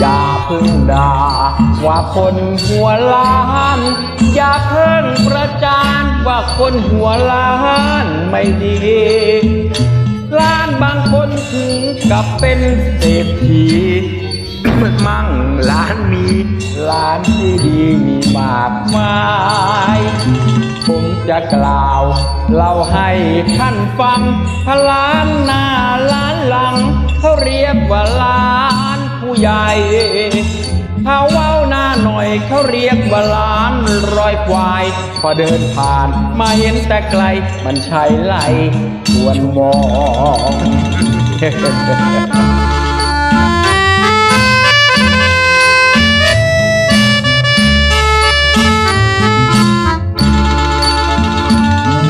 อย่าพึ่งด่าว่าคนหัวล้าน อย่าเพิ่งประจานว่าคนหัวล้านไม่ดีล้านบางคนถึงกับเป็นเศรษฐีมั่งล้านมีล้านที่ดีมีมากมายผมจะกล่าวเล่าให้ท่านฟังพระล้านหน้าล้านหลังเขาเรียกว่าล้าน ใหญ่ถ้าเว้าหน้าหน่อยเขาเรียกว่าล้านรอยควาย พอเดินผ่านมาเห็นแต่ไกล มันใช่ไหลควรมอง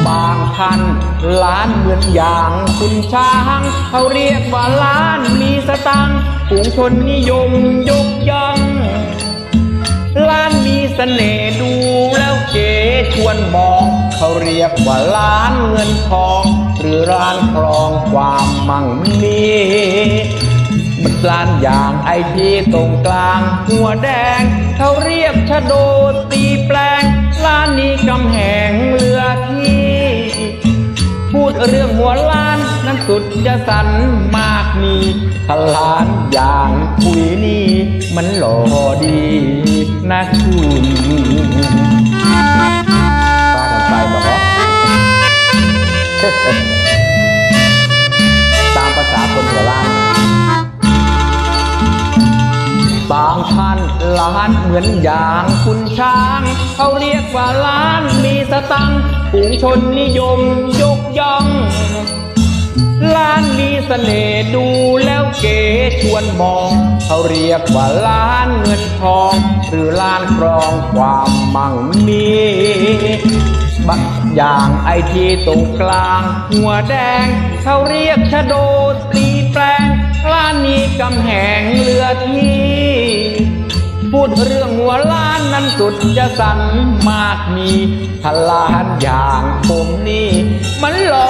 บางท่าน ล้านเหมือนอย่างคุณช้าง เขาเรียกว่าล้านมีสตังค์ฝูงชนนิยมยกย่องล้านมีเสน่ห์ดูแล้วเก๋ชวนมอง เขาเรียกว่าล้านเงินทอง หรือร้านครองความมั่งมีมันล้านอย่างไอที่ตรงกลางหัวแดง เขาเรียกชะโด หัวล้านนั้นสุดจะสันมากมีถ้าล้านอย่างคุยนี่มันหล่อดีนะคุณว่ากันไปบอกตามภาษาคนหัวล้าน บางท่านล้านเหมือนอย่างคุณช้าง เขาเรียกว่าล้านมีสตังค์ฝูงชนนิยมยกย่อง ล้านมีเสน่ห์ดูแล้วเก๋ชวนมอง เขาเรียกว่าล้านเงินทอง หรือล้านครองความมั่งมีบางอย่างไอทีตรงกลาง หัวแดง เขาเรียกชะโดตีแปลงล้านนี้กำแหงเลือที่พูดเรื่องหัวล้านนั้นสุดจะสั่นมากมีถ้าล้านอย่างผมนี่ มันหลอ